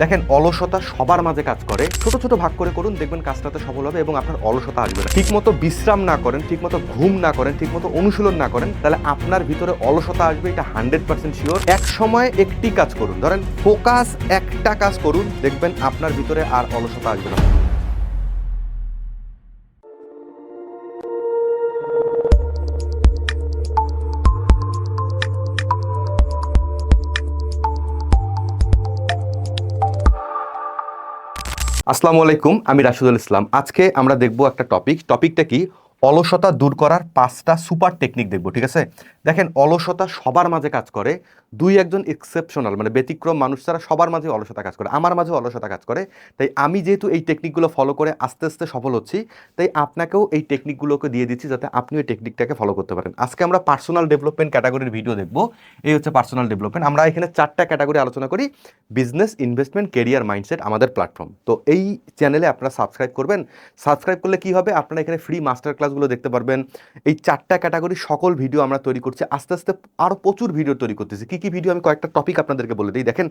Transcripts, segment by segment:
দেখেন, অলসতা সবার মাঝে কাজ করে। ছোট ছোট ভাগ করে করুন, দেখবেন কাজটাতে সফল হবে এবং আপনার অলসতা আসবে না। ঠিকমতো বিশ্রাম না করেন, ঠিকমতো ঘুম না করেন, ঠিকমতো অনুশীলন না করেন, তাহলে আপনার ভিতরে অলসতা আসবে, এটা হান্ড্রেড পার্সেন্ট শিওর। এক সময় একটি কাজ করুন, ধরেন ফোকাস একটা কাজ করুন, দেখবেন আপনার ভিতরে আর অলসতা আসবে না। আসসালামু আলাইকুম আমি রাশিদুল ইসলাম। আজকে আমরা দেখব একটা টপিক টপিকটা কি? অলসতা দূর করার পাঁচটা সুপার টেকনিক দেখব, ঠিক আছে? দেখেন, অলসতা সবার মাঝে কাজ করে, দুই একজন এক্সেপশনাল মানে ব্যতিক্রম মানুষ ছাড়া সবার মাঝে অলসতা কাজ করে, আমার মাঝে অলসতা কাজ করে। তাই আমি যেহেতু এই টেকনিকগুলো ফলো করে আস্তে আস্তে সফল হচ্ছি, তাই আপনাকেও এই টেকনিকগুলোকে দিয়ে দিচ্ছি যাতে আপনি ওই টেকনিকটাকে ফলো করতে পারেন। আজকে আমরা পার্সোনাল ডেভেলপমেন্ট ক্যাটাগরির ভিডিও দেখব, এই হচ্ছে পার্সোনাল ডেভেলপমেন্ট আমরা এখানে চারটা ক্যাটাগরি আলোচনা করি বিজনেস ইনভেস্টমেন্ট কেরিয়ার মাইন্ডসেট আমাদের প্ল্যাটফর্ম তো এই চ্যানেলে আপনারা সাবস্ক্রাইব করবেন। সাবস্ক্রাইব করলে কি হবে? আপনারা এখানে ফ্রি মাস্টার ক্লাসগুলো দেখতে পারবেন। এই চারটা ক্যাটাগরি সকল ভিডিও আমরা তৈরি করছি। আস্তে আস্তে আরও প্রচুর ভিডিও তৈরি করতেছি। কী কী ভিডিও? আমি কয়েকটা টপিক আপনাদেরকে বলে দিই। দেখেন,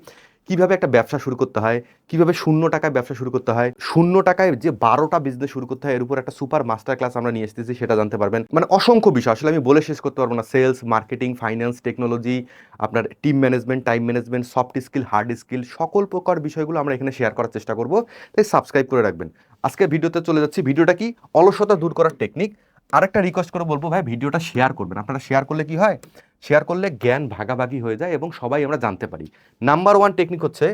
কীভাবে একটা ব্যবসা শুরু করতে হয়, কীভাবে শূন্য টাকায় ব্যবসা শুরু করতে হয়, শূন্য টাকায় যে বারোটা বিজনেস শুরু করতে হয়, এর উপর একটা সুপার মাস্টার ক্লাস আমরা নিয়ে এসেছি, সেটা জানতে পারবেন। মানে অসংখ্য বিষয়। আসলে আমি বলে শেষ করতে পারব না। সেলস মার্কেটিং ফাইন্যান্স টেকনোলজি আপনার team management time management soft skill hard skill সকল প্রকার বিষয়গুলো আমরা এখানে শেয়ার করার চেষ্টা করব। তাই সাবস্ক্রাইব করে রাখবেন। আজকে ভিডিওতে চলে যাচ্ছি। ভিডিওটা কি? অলসতা দূর করার টেকনিক আরেকটা রিকোয়েস্ট করে বলব ভাই, ভিডিওটা শেয়ার করবেন। আপনারা শেয়ার করলে কি হয়? শেয়ার করলে জ্ঞান ভাগাভাগি হয়ে যায় এবং সবাই আমরা জানতে পারি। নাম্বার ওয়ান টেকনিক হচ্ছে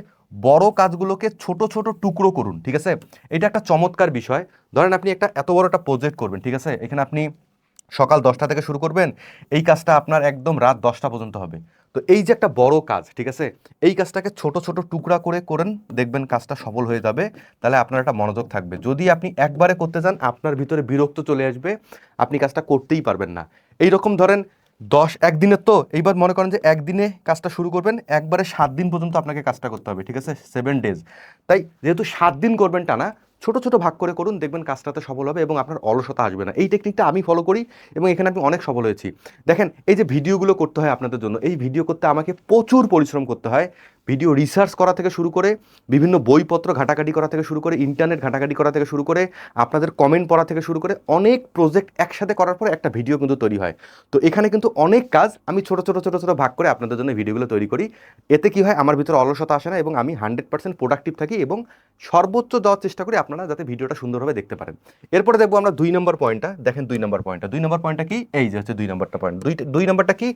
বড় কাজগুলোকে ছোট ছোট টুকরো করুন, ঠিক আছে? এটা একটা চমৎকার বিষয়। ধরেন আপনি একটা এত বড় একটা প্রজেক্ট করবেন, ঠিক আছে? এখানে আপনি সকাল দশটা থেকে শুরু করবেন, এই কাজটা আপনার একদম রাত দশটা পর্যন্ত হবে। তো এই যে একটা বড় কাজ, ঠিক আছে? এই কাজটাকে ছোট ছোট টুকরা করে করেন, দেখবেন কাজটা সফল হয়ে যাবে, তাহলে আপনার একটা মনোযোগ থাকবে। যদি আপনি একবারে করতে যান, আপনার ভিতরে বিরক্ত চলে আসবে, আপনি কাজটা করতেই পারবেন না। এই রকম ধরেন দশ, একদিনের তো, এইবার মনে করেন যে একদিনে কাজটা শুরু করবেন, একবারে সাত দিন পর্যন্ত আপনাকে কাজটা করতে হবে, ঠিক আছে? সেভেন ডেজ তাই যেহেতু সাত দিন করবেন টানা ছোট ছোট ভাগ করে করুন, দেখবেন কাজটাতে সফল হবে এবং আপনার অলসতা আসবে না। এই টেকনিকটা আমি ফলো করি এবং এখানে আমি অনেক সফল হয়েছি। দেখেন, এই যে ভিডিওগুলো করতে হয় আপনাদের জন্য, এই ভিডিও করতে আমাকে প্রচুর পরিশ্রম করতে হয়। ভিডিও রিসার্চ করা থেকে শুরু করে, বিভিন্ন বইপত্র ঘাটাঘাটি করা থেকে শুরু করে ইন্টারনেট ঘাটাঘাটি করা থেকে শুরু করে, আপনাদের কমেন্ট পড়া থেকে শুরু করে, অনেক প্রজেক্ট একসাথে করার পর একটা ভিডিও কিন্তু তৈরি হয়। তো এখানে কিন্তু অনেক কাজ আমি ছোট ছোট ছোট ছোট ভাগ করে আপনাদের জন্য ভিডিওগুলো তৈরি করি। এতে কি হয়, আমার ভিতরে অলসতা আসে না এবং আমি হান্ড্রেড পার্সেন্ট প্রোডাক্টিভ থাকি এবং সর্বোচ্চ দেওয়ার চেষ্টা করি আপনারা যাতে ভিডিওটা সুন্দরভাবে দেখতে পারেন। এরপরে দেখব আমরা দুই নম্বর পয়েন্টটা দেখেন দুই নম্বর পয়েন্টটা দুই নম্বর পয়েন্টটা কি? এই যে হচ্ছে দুই নম্বরটা পয়েন্ট দুই দুই নম্বরটা কি?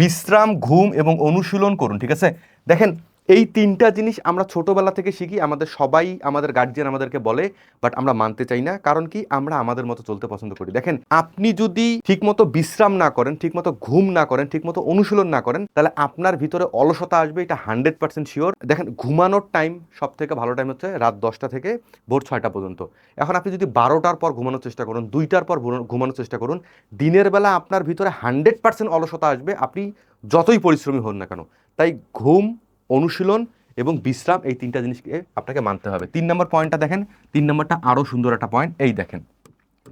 বিশ্রাম, ঘুম এবং অনুশীলন করুন, ঠিক আছে? দেখেন, এই তিনটা জিনিস আমরা ছোটোবেলা থেকে শিখি, আমাদের সবাই, আমাদের গার্জিয়ান আমাদেরকে বলে বাট আমরা মানতে চাই না, কারণ কি? আমরা আমাদের মতো চলতে পছন্দ করি। দেখেন, আপনি যদি ঠিকমতো বিশ্রাম না করেন, ঠিকমতো ঘুম না করেন, ঠিকমতো অনুশীলন না করেন, তাহলে আপনার ভিতরে অলসতা আসবে, এটা হান্ড্রেড পার্সেন্ট শিওর দেখেন, ঘুমানোর টাইম সব থেকে ভালো টাইম হচ্ছে রাত দশটা থেকে ভোর ছয়টা পর্যন্ত। এখন আপনি যদি বারোটার পর ঘুমানোর চেষ্টা করুন, দুইটার পর ঘুমানো- ঘুমানোর চেষ্টা করুন, দিনের বেলা আপনার ভিতরে হান্ড্রেড পার্সেন্ট অলসতা আসবে, আপনি যতই পরিশ্রমী হন না কেন। তাই ঘুম, অনুশীলন এবং বিশ্রাম এই তিনটা জিনিসকে আপনাকে মানতে হবে। তিন নম্বর পয়েন্টটা দেখেন, তিন নম্বরটা আরও সুন্দর একটা পয়েন্ট এই দেখেন।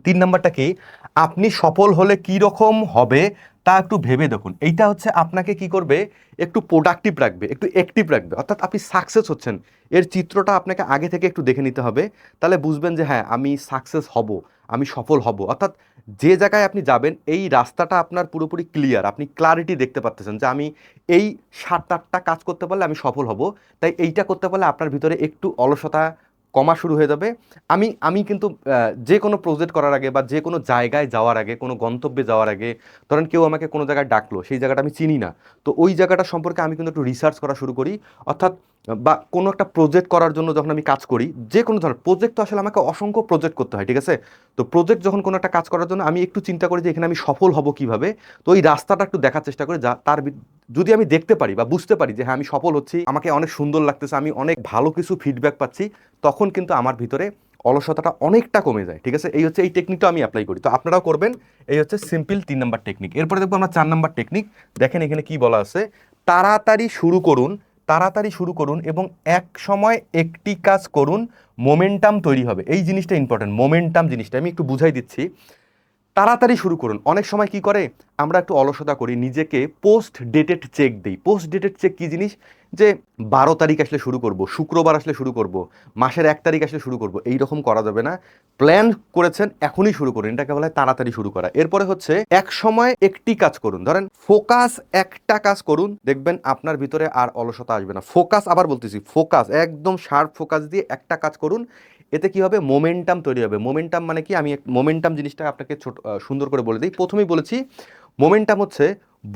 তিন নম্বরটা কি? আপনি সফল হলে কি রকম হবে তা একটু ভেবে দেখুন। এইটা হচ্ছে আপনাকে কি করবে? একটু প্রোডাক্টিভ রাখবে, একটু অ্যাক্টিভ রাখবে। অর্থাৎ আপনি সাকসেস হচ্ছেন। এর চিত্রটা আপনাকে আগে থেকে একটু দেখে নিতে হবে। তাহলে বুঝবেন যে হ্যাঁ আমি সাকসেস হব, আমি সফল হব। অর্থাৎ যে জায়গায় আপনি যাবেন, এই রাস্তাটা আপনার পুরোপুরি ক্লিয়ার আপনি ক্লারিটি দেখতে পাচ্ছেন যে, আমি এই সাত আটটা কাজ করতে পারলে আমি সফল হব। তাই এইটা করতে পারলে আপনার ভিতরে একটু অলসতা কমা শুরু হয়ে যাবে। আমি আমি কিন্তু যে কোনো প্রজেক্ট করার আগে বা যে কোনো জায়গায় যাওয়ার আগে, কোনো গন্তব্যে যাওয়ার আগে, ধরেন কেউ আমাকে কোনো জায়গায় ডাকলো, সেই জায়গাটা আমি চিনি না। তো ওই জায়গাটা সম্পর্কে আমি কিন্তু একটু রিসার্চ করা শুরু করি। অর্থাৎ বা কোনো একটা প্রজেক্ট করার জন্য যখন আমি কাজ করি, যে কোনো ধরনের প্রজেক্ট তো আসলে আমাকে অসংখ্য প্রজেক্ট করতে হয়, ঠিক আছে? তো প্রজেক্ট যখন কোনো একটা কাজ করার জন্য আমি একটু চিন্তা করি যে এখানে আমি সফল হব কীভাবে, তো ওই রাস্তাটা একটু দেখার চেষ্টা করি যা, তার যদি আমি দেখতে পারি বা বুঝতে পারি যে হ্যাঁ আমি সফল হচ্ছি, আমাকে অনেক সুন্দর লাগতেছে, আমি অনেক ভালো কিছু ফিডব্যাক পাচ্ছি, তখন কিন্তু আমার ভিতরে অলসতাটা অনেকটা কমে যায়, ঠিক আছে? এই হচ্ছে, এই টেকনিকটা আমি অ্যাপ্লাই করি। তো আপনারাও করবেন, এই হচ্ছে সিম্পল তিন নাম্বার টেকনিক এরপরে দেখব আমরা চার নাম্বার টেকনিক দেখেন এখানে কি বলা আছে? তাড়াতাড়ি শুরু করুন তাড়াতাড়ি শুরু করুন এবং এক সময় একটি কাজ করুন মোমেন্টাম তৈরি হবে। এই জিনিসটা ইম্পর্ট্যান্ট মোমেন্টাম জিনিসটা। আমি একটু বুঝাই দিচ্ছি। তাড়াতাড়ি শুরু করুন। অনেক সময় কি করে? আমরা একটু অলসতা করি, নিজেকে পোস্ট ডেটেড চেক দিই। পোস্ট ডেটেড চেক কী জিনিস? যে বারো তারিখ আসলে শুরু করব, শুক্রবার আসলে শুরু করব, মাসের এক তারিখ আসলে শুরু করব এই রকম করা যাবে না। প্ল্যান করেছেন, এখনই শুরু করুন। এটাকে বলা হয় তাড়াতাড়ি শুরু করা। এরপরে হচ্ছে এক সময় একটি কাজ করুন। ধরেন ফোকাস একটা কাজ করুন, দেখবেন আপনার ভিতরে আর অলসতা আসবে না। ফোকাস আবার বলতেছি ফোকাস একদম শার্প ফোকাস দিয়ে একটা কাজ করুন এতে কি হবে? মোমেন্টাম তৈরি হবে। মোমেন্টাম মানে কি? আমি মোমেন্টাম জিনিসটা আপনাকে ছোট সুন্দর করে বলে দিই। প্রথমেই বলেছি মোমেন্টাম হচ্ছে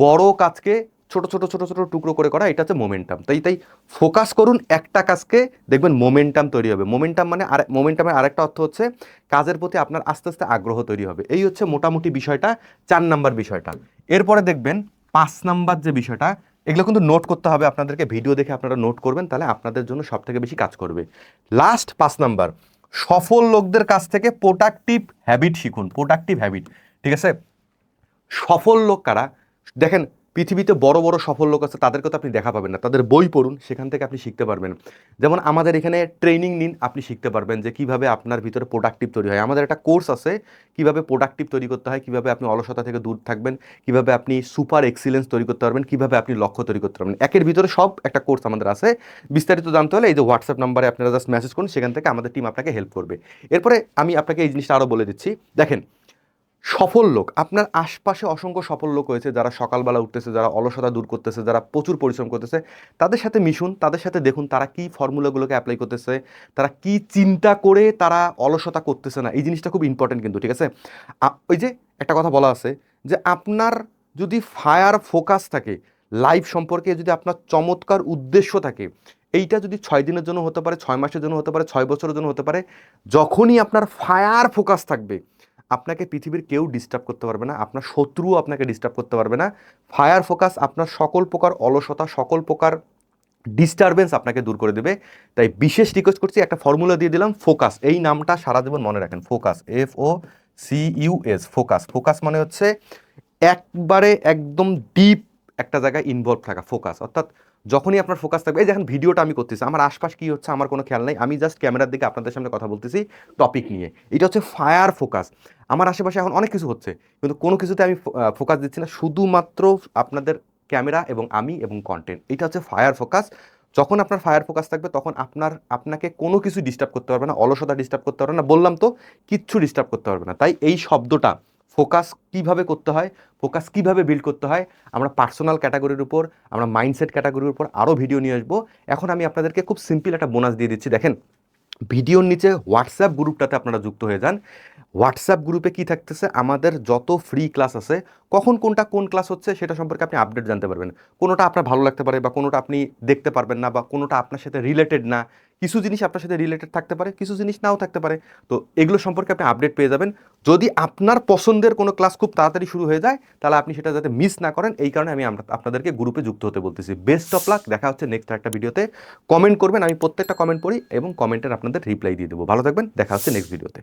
বড় কাজকে ছোট ছোট ছোট ছোট টুকরো করে করা। এটা হচ্ছে মোমেন্টাম তাই তাই ফোকাস করুন একটা কাজকে, দেখবেন মোমেন্টাম তৈরি হবে। মোমেন্টাম মানে আর মোমেন্টামের আরেকটা অর্থ হচ্ছে কাজের প্রতি আপনার আস্তে আস্তে আগ্রহ তৈরি হবে। এই হচ্ছে মোটামুটি বিষয়টা, চার নাম্বার বিষয়টা। এরপরে দেখবেন পাঁচ নাম্বার যে বিষয়টা এগুলো কিন্তু নোট করতে হবে আপনাদেরকে। ভিডিও দেখে আপনারা নোট করবেন, তাহলে আপনাদের জন্য সব থেকে বেশি কাজ করবে। লাস্ট পাঁচ নাম্বার সফল লোকদের কাছ থেকে প্রোডাক্টিভ হ্যাবিট শিখুন প্রোডাক্টিভ হ্যাবিট ঠিক আছে? সফল লোক কারা? দেখেন পৃথিবীতে বড় বড় সফল লোক আছে, তাদেরকে তো আপনি দেখা পাবেন না। তাদের বই পড়ুন, সেখান থেকে আপনি শিখতে পারবেন। যেমন আমাদের এখানে ট্রেনিং নিন, আপনি শিখতে পারবেন যে কীভাবে আপনার ভিতরে প্রোডাক্টিভ তৈরি হয়। আমাদের একটা কোর্স আছে, কীভাবে প্রোডাক্টিভ তৈরি করতে হয়, কীভাবে আপনি অলসতা থেকে দূর থাকবেন, কীভাবে আপনি সুপার এক্সিলেন্স তৈরি করতে পারবেন, কীভাবে আপনি লক্ষ্য তৈরি করতে পারবেন। একের ভিতরে সব একটা কোর্স আমাদের আছে। বিস্তারিত জানতে হলে এই যে হোয়াটসঅ্যাপ নাম্বারে আপনারা জাস্ট মেসেজ করুন, সেখান থেকে আমাদের টিম আপনাকে হেল্প করবে। এরপরে আমি আপনাকে এই জিনিসটা আরও বলে দিচ্ছি। দেখেন সফল লোক, আপনার আশপাশে অসংখ্য সফল লোক হয়েছে যারা সকালবেলা উঠতেছে, যারা অলসতা দূর করতেছে, যারা প্রচুর পরিশ্রম করতেছে। তাদের সাথে মিশুন, তাদের সাথে দেখুন তারা কি ফর্মুলাগুলোকে অ্যাপ্লাই করতেছে, তারা কি চিন্তা করে তারা অলসতা করতেছে না। এই জিনিসটা খুব ইম্পর্টেন্ট কিন্তু, ঠিক আছে? ওই যে একটা কথা বলা আছে যে আপনার যদি ফায়ার ফোকাস থাকে লাইফ সম্পর্কে যদি আপনার চমৎকার উদ্দেশ্য থাকে, এইটা যদি ছয় দিনের জন্য হতে পারে, ছয় মাসের জন্য হতে পারে, ছয় বছরের জন্য হতে পারে, যখনই আপনার ফায়ার ফোকাস থাকবে আপনাকে পৃথিবীর কেউ ডিস্টার্ব করতে পারবে না, আপনার শত্রুও আপনাকে ডিস্টার্ব করতে পারবে না। ফায়ার ফোকাস আপনার সকল প্রকার অলসতা, সকল প্রকার ডিস্টারবেন্স আপনাকে দূর করে দেবে। তাই বিশেষ রিকোয়েস্ট করছি, একটা ফর্মুলা দিয়ে দিলাম ফোকাস এই নামটা সারা জীবন মনে রাখেন focus F O C U S focus focus মানে হচ্ছে একবারে একদম ডিপ একটা জায়গায় ইনভলভ থাকা ফোকাস অর্থাৎ যখনই আপনার ফোকাস থাকবে, এই যে এখন ভিডিওটা আমি করতেছি, আমার আশপাশ কি হচ্ছে আমার কোনো খেয়াল নাই, আমি জাস্ট ক্যামেরার দিকে আপনাদের সামনে কথা বলতেছি টপিক নিয়ে। এটা হচ্ছে ফায়ার ফোকাস আমার আশেপাশে এখন অনেক কিছু হচ্ছে, কিন্তু কোনো কিছুতে আমি ফোকাস দিচ্ছি না, শুধুমাত্র আপনাদের ক্যামেরা এবং আমি এবং কন্টেন্ট এটা হচ্ছে ফায়ার ফোকাস যখন আপনার ফায়ার ফোকাস থাকবে, তখন আপনার, আপনাকে কোনো কিছু ডিস্টার্ব করতে পারবে না, অলসতা ডিস্টার্ব করতে পারবে না, বললাম তো, কিচ্ছু ডিস্টার্ব করতে পারবে না। তাই এই শব্দটা ফোকাস কীভাবে করতে হয়, ফোকাস কীভাবে বিল্ড করতে হয়, আমরা পার্সোনাল ক্যাটাগরির উপর, আমরা মাইন্ডসেট ক্যাটাগরির উপর আরও ভিডিও নিয়ে আসব। এখন আমি আপনাদেরকে খুব সিম্পল একটা বোনাস দিয়ে দিচ্ছি। দেখেন ভিডিওর নিচে হোয়াটসঅ্যাপ গ্রুপটাতে আপনারা যুক্ত হয়ে যান। হোয়াটসঅ্যাপ গ্রুপে কি থাকতেছে? আমাদের যত ফ্রি ক্লাস আছে, কখন কোনটা কোন ক্লাস হচ্ছে সেটা সম্পর্কে আপনি আপডেট জানতে পারবেন। কোনোটা আপনার ভালো লাগতে পারে বা কোনোটা আপনি দেখতে পারবেন না বা কোনোটা আপনার সাথে রিলেটেড না। কিছু জিনিস আপনার সাথে রিলেটেড থাকতে পারে, কিছু জিনিস নাও থাকতে পারে। তো এগুলো সম্পর্কে আপনি আপডেট পেয়ে যাবেন। যদি আপনার পছন্দের কোনো ক্লাস খুব তাড়াতাড়ি শুরু হয়ে যায়, তাহলে আপনি সেটা যাতে মিস না করেন, এই কারণে আমি আপনাদেরকে গ্রুপে যুক্ত হতে বলতেছি। বেস্ট অফ লাক দেখা হচ্ছে নেক্সট একটা ভিডিওতে কমেন্ট করবেন, আমি প্রত্যেকটা কমেন্ট পড়ি এবং কমেন্টের আপনাদের রিপ্লাই দিয়ে দেবো। ভালো থাকবেন, দেখা হচ্ছে নেক্সট ভিডিওতে